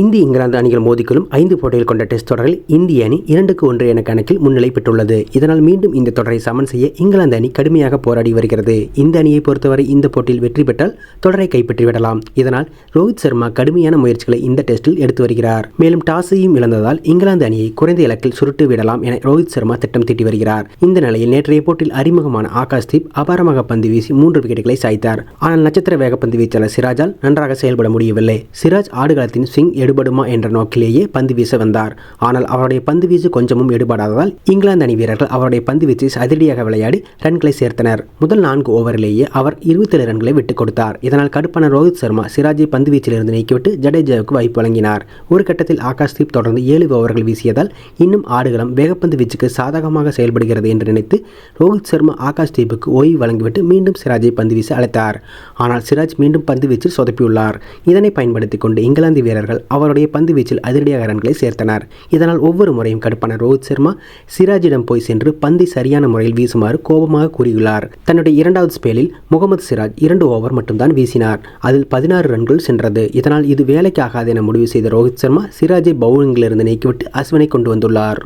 இந்திய இங்கிலாந்து அணிகள் மோதிக்கொள்ளும் ஐந்து போட்டிகள் கொண்ட டெஸ்ட் தொடரில் இந்திய அணி இரண்டுக்கு ஒன்று என கணக்கில் முன்னிலை பெற்றுள்ளது. இதனால் மீண்டும் இந்த தொடரை சமன் செய்ய இங்கிலாந்து அணி கடுமையாக போராடி வருகிறது. இந்த அணியை பொறுத்தவரை இந்த போட்டியில் வெற்றி பெற்றால் தொடரை கைப்பற்றி விடலாம். இதனால் ரோஹித் சர்மா கடுமையான முயற்சிகளை இந்த டெஸ்டில் எடுத்து வருகிறார். மேலும் டாஸையும் இழந்ததால் இங்கிலாந்து அணியை குறைந்த இலக்கில் சுருட்டு விடலாம் என ரோஹித் சர்மா திட்டம் தீட்டி வருகிறார். இந்த நிலையில் நேற்றைய போட்டியில் அறிமுகமான ஆகாஷ்தீப் அபாரமாக பந்து வீசி மூன்று விக்கெட்டுகளை சாய்த்தார். ஆனால் நட்சத்திர வேகப்பந்து வீச்சாளர் சிராஜால் நன்றாக செயல்பட முடியவில்லை. சிராஜ் ஆடுகளத்தின் ஸ்விங் எடுபடுமா என்ற நோக்கிலேயே பந்து வீச வந்தார். ஆனால் அவருடைய பந்து வீச்சு கொஞ்சமும் எடுபடாததால் இங்கிலாந்து அணி வீரர்கள் அவருடைய பந்து வீச்சை அதிரடியாக விளையாடி ரன்களை சேர்த்தனர். முதல் நான்கு ஓவரிலேயே அவர் இருபத்தேழு ரன்களை விட்டுக் கொடுத்தார். இதனால் கடுப்பான ரோஹித் சர்மா சிராஜை பந்து வீச்சிலிருந்து நீக்கிவிட்டு ஜடேஜாவுக்கு வாய்ப்பு வழங்கினார். ஒரு கட்டத்தில் ஆகாஷ்தீப் தொடர்ந்து ஏழு ஓவர்கள் வீசியதால் இன்னும் ஆடுகளம் வேகப்பந்து வீச்சுக்கு சாதகமாக செயல்படுகிறது என்று நினைத்து ரோஹித் சர்மா ஆகாஷ்தீப்புக்கு ஓய்வு வழங்கிவிட்டு மீண்டும் சிராஜை பந்து வீச அழைத்தார். ஆனால் சிராஜ் மீண்டும் பந்து வீச்சில் சொதப்பியுள்ளார். இதனை பயன்படுத்திக் கொண்டு இங்கிலாந்து வீரர்கள் அவருடைய பந்து வீச்சில் அதிரடியாக ரன்களை சேர்த்தனர். இதனால் ஒவ்வொரு முறையும் கடுப்பான ரோஹித் சர்மா சிராஜிடம் போய் சென்று பந்தை சரியான முறையில் வீசுமாறு கோபமாக கூறியுள்ளார். தன்னுடைய இரண்டாவது ஸ்பேலில் முகமது சிராஜ் இரண்டு ஓவர் மட்டும்தான் வீசினார். அதில் பதினாறு ரன்கள் சென்றது. இதனால் இது வேலைக்காகாது என முடிவு செய்த ரோஹித் சர்மா சிராஜை பவுலிங்கிலிருந்து நீக்கிவிட்டு அஸ்வினை கொண்டு வந்துள்ளார்.